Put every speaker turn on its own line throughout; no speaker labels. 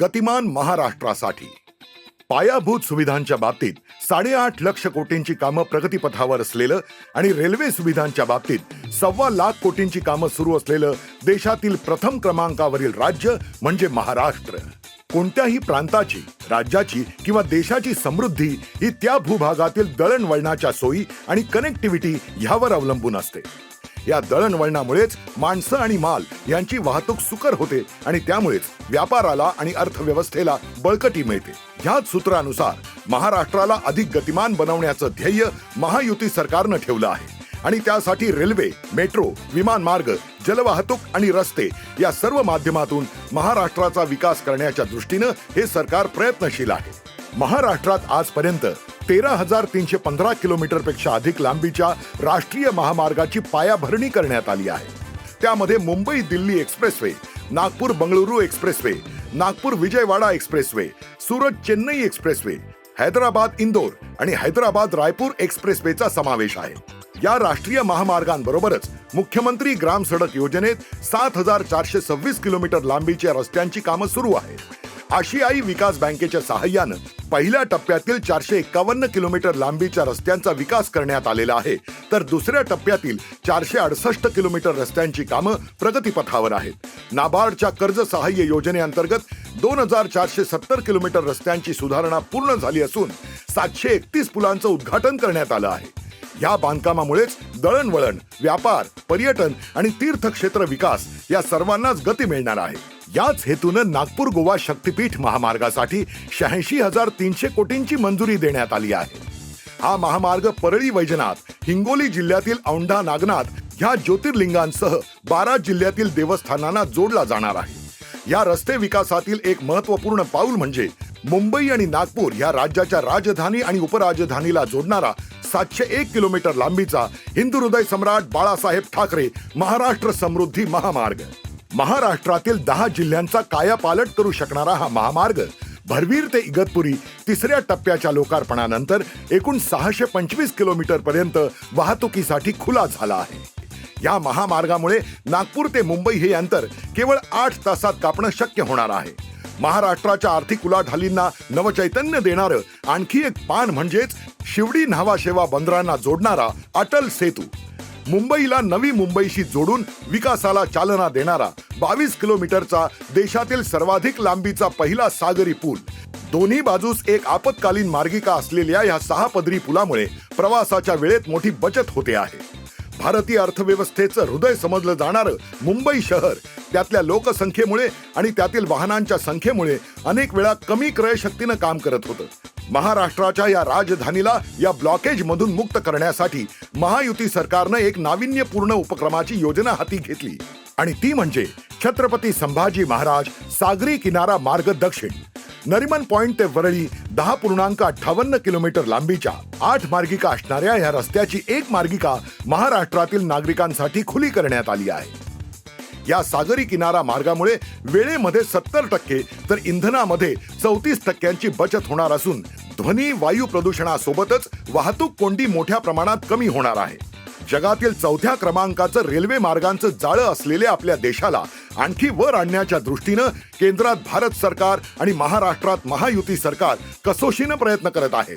गतिमान महाराष्ट्रासाठी. पायाभूत सुविधांच्या बाबतीत साडेआठ लक्ष कोटींची कामं प्रगतीपथावर असलेलं आणि रेल्वे सुविधांच्या बाबतीत सव्वा लाख कोटींची कामं सुरू असलेलं देशातील प्रथम क्रमांकावरील राज्य म्हणजे महाराष्ट्र. कोणत्याही प्रांताची राज्याची किंवा देशाची समृद्धी ही त्या भूभागातील दळणवळणाच्या सोयी आणि कनेक्टिव्हिटी ह्यावर अवलंबून असते. या दळणवळणामुळेच माणसं आणि माल यांची वाहतूक सुकर होते आणि त्यामुळेच व्यापाराला आणि अर्थव्यवस्थेला बळकटी मिळते. ह्याच सूत्रानुसार महाराष्ट्राला अधिक गतिमान बनवण्याचं ध्येय महायुती सरकारनं ठेवलं आहे. आणि त्यासाठी रेल्वे मेट्रो विमानमार्ग जलवाहतूक आणि रस्ते या सर्व माध्यमातून महाराष्ट्राचा विकास करण्याच्या दृष्टीनं हे सरकार प्रयत्नशील आहे. महाराष्ट्रात आजपर्यंत तेरा हजार तीनशे पंधरा किलोमीटरपेक्षा अधिक लांबीच्या राष्ट्रीय महामार्गाची पायाभरणी करण्यात आली आहे. त्यामध्ये Mumbai Delhi expressway Nagpur Bengaluru expressway Nagpur Vijayawada expressway Surat Chennai expressway Hyderabad Indore आणि हैदराबाद रायपूर एक्सप्रेसवेचा समावेश आहे. या राष्ट्रीय महामार्गांबरोबरच मुख्यमंत्री ग्राम सडक योजनेत सात हजार चारशे सव्वीस किलोमीटर लांबीच्या रस्त्यांची कामं सुरू आहेत. आशियाई विकास बँकेच्या सहाय्यानं पहिल्या टप्प्यातील चारशे एकावन्न किलोमीटर लांबीच्या रस्त्यांचा विकास करण्यात आलेला आहे. तर दुसऱ्या टप्प्यातील चारशे अडसष्ट किलोमीटर रस्त्यांची कामं प्रगतीपथावर आहेत. नाबार्डच्या कर्ज सहाय्य योजनेअंतर्गत दोन हजार चारशे सत्तर किलोमीटर रस्त्यांची सुधारणा पूर्ण झाली असून सातशे एकतीस पुलांचं उद्घाटन करण्यात आलं आहे. या बांधकामामुळेच दळणवळण व्यापार पर्यटन आणि तीर्थक्षेत्र विकास या सर्वांनाच गती मिळणार आहे. याच हेतूनं नागपूर गोवा शक्तीपीठ महामार्गासाठी शहाऐंशी हजार तीनशे कोटींची मंजुरी देण्यात आली आहे. हा महामार्ग परळी वैजनाथ हिंगोली जिल्ह्यातील औंढा नागनाथ ह्या ज्योतिर्लिंगांसह बारा जिल्ह्यातील देवस्थानांना जोडला जाणार आहे. या रस्ते विकासातील एक महत्त्वपूर्ण पाऊल म्हणजे मुंबई आणि नागपूर या राज्याच्या राजधानी आणि उपराजधानीला जोडणारा सातशे एक किलोमीटर लांबीचा हिंदू हृदय सम्राट बाळासाहेब ठाकरे महाराष्ट्र समृद्धी महामार्ग. महाराष्ट्रातील दहा जिल्ह्यांचा कायापालट करू शकणारा हा महामार्ग भरवीर ते इगतपुरी तिसऱ्या टप्प्याच्या लोकार्पणानंतर एकूण सहाशे पंचवीस किलोमीटर पर्यंत वाहतुकीसाठी खुला झाला आहे. या महामार्गामुळे नागपूर ते मुंबई हे अंतर केवळ आठ तासात कापणं शक्य होणार आहे. महाराष्ट्राच्या आर्थिक उलाढालींना नवचैतन्य देणारं आणखी एक पान म्हणजेच शिवडी न्हावाशेवा बंदरांना जोडणारा अटल सेतू. मुंबईला नवी मुंबईशी जोडून विकासाला चालना देणारा बावीस किलोमीटरचा देशातील सर्वाधिक लांबीचा पहिला सागरी पूल. दोन्ही बाजूस एक आपत्कालीन मार्गिका असलेल्या या सहा पदरी पुलामुळे प्रवासाच्या वेळेत मोठी बचत होते आहे. भारतीय अर्थव्यवस्थेचं हृदय समजलं जाणारं मुंबई शहर त्यातल्या लोकसंख्येमुळे आणि त्यातील वाहनांच्या संख्येमुळे अनेक वेळा कमी क्रयशक्तीनं काम करत होतं. महाराष्ट्राच्या या राजधानीला या ब्लॉकेज मधून मुक्त करण्यासाठी महायुती सरकारनं एक नाविन्यपूर्ण उपक्रमाची योजना हाती घेतली. आणि ती म्हणजे छत्रपती संभाजी महाराज सागरी किनारा मार्ग दक्षिण. नरिमन पॉइंट ते वरळी दहा पूर्णांक अठ्ठावन्न किलोमीटर लांबीच्या आठ मार्गिका असणाऱ्या या रस्त्याची एक मार्गिका महाराष्ट्रातील नागरिकांसाठी खुली करण्यात आली आहे. या सागरी किनारा मार्गामुळे वेळेमध्ये सत्तर टक्के तर इंधनामध्ये चौतीस टक्क्यांची बचत होणार असून ध्वनी वायू प्रदूषणासोबतच वाहतूक कोंडी मोठ्या प्रमाणात कमी होणार आहे. जगातील चौथ्या क्रमांकाचं रेल्वे मार्गांचं जाळं असलेल्या आपल्या देशाला आणखी वर आणण्याच्या दृष्टीनं केंद्रात भारत सरकार आणि महाराष्ट्रात महायुती सरकार कसोशीनं प्रयत्न करत आहे.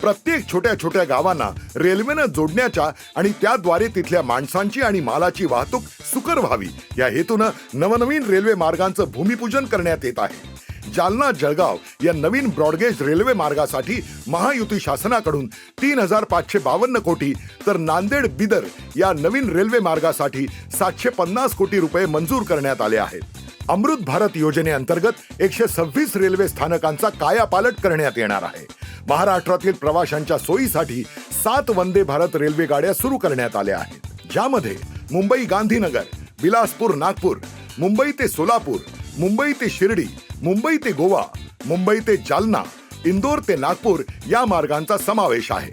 प्रत्येक छोट्या छोट्या गावांना रेल्वेनं जोडण्याच्या आणि त्याद्वारे तिथल्या माणसांची आणि मालाची वाहतूक सुकर व्हावी. या हेतूनं नवनवीन रेल्वे मार्गांचं भूमिपूजन करण्यात येत आहे. जालना जळगाव या नवीन ब्रॉडगेज रेल्वे मार्गासाठी महायुती शासनाकडून तीन हजार पाचशे बावन्न कोटी तर नांदेड बिदर या नवीन रेल्वे मार्गासाठी सातशे पन्नास कोटी रुपये मंजूर करण्यात आले आहेत. अमृत भारत योजनेअंतर्गत एकशे सव्वीस रेल्वे स्थानकांचा कायापालट करण्यात येणार आहे. महाराष्ट्रातील प्रवाशांच्या सोयीसाठी सात वंदे भारत रेल्वे गाड्या सुरू करण्यात आल्या आहेत. ज्यामध्ये मुंबई गांधीनगर बिलासपूर नागपूर मुंबई ते सोलापूर मुंबई ते शिर्डी मुंबई ते गोवा मुंबई ते जालना इंदोर ते नागपूर या मार्गांचा समावेश आहे.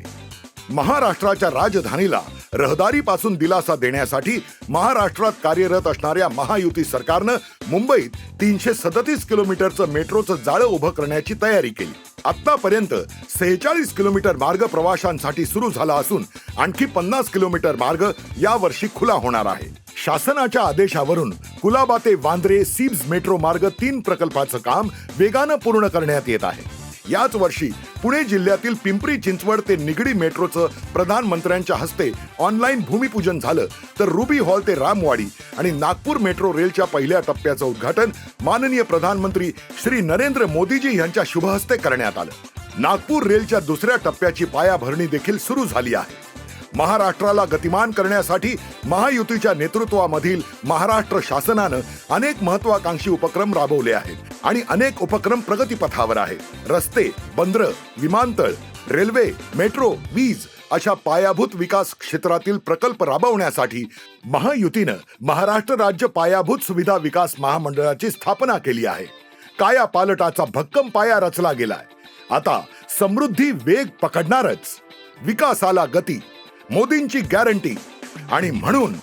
महाराष्ट्राच्या राजधानीला रहदारीपासून दिलासा देण्यासाठी महाराष्ट्रात कार्यरत असणाऱ्या महायुती सरकारनं मुंबईत तीनशे सदतीस किलोमीटरचं मेट्रोचं जाळं उभं करण्याची तयारी केली. आतापर्यंत सेहेचाळीस किलोमीटर मार्ग प्रवाशांसाठी सुरू झाला असून आणखी पन्नास किलोमीटर मार्ग यावर्षी खुला होणार आहे. शासनाच्या आदेशावरून कुलाबा ते वांद्रे सीब्स मेट्रो मार्ग तीन प्रकल्पाचं काम वेगानं पूर्ण करण्यात येत आहे. याच वर्षी पुणे जिल्ह्यातील पिंपरी चिंचवड ते निगडी मेट्रोचं प्रधानमंत्र्यांच्या हस्ते ऑनलाईन भूमिपूजन झालं. तर रुबी हॉल ते रामवाडी आणि नागपूर मेट्रो रेलच्या पहिल्या टप्प्याचं उद्घाटन माननीय प्रधानमंत्री श्री नरेंद्र मोदीजी यांच्या शुभहस्ते करण्यात आलं. नागपूर रेलच्या दुसऱ्या टप्प्याची पायाभरणी देखील सुरू झाली आहे. महाराष्ट्राला गतिमान करण्यासाठी महायुतीच्या नेतृत्वामधील महाराष्ट्र शासनानं अनेक महत्वाकांक्षी उपक्रम राबवले आहेत आणि अनेक उपक्रम प्रगतीपथावर आहेत. रस्ते बंदर विमानतळ रेल्वे मेट्रो वीज अशा पायाभूत विकास क्षेत्रातील प्रकल्प राबवण्यासाठी महायुतीनं महाराष्ट्र राज्य पायाभूत सुविधा विकास महामंडळाची स्थापना केली आहे. काया पालटाचा भक्कम पाया रचला गेलाय. आता समृद्धी वेग पकडणारच. विकासाला गती मोदींची गॅरंटी. आणि म्हणून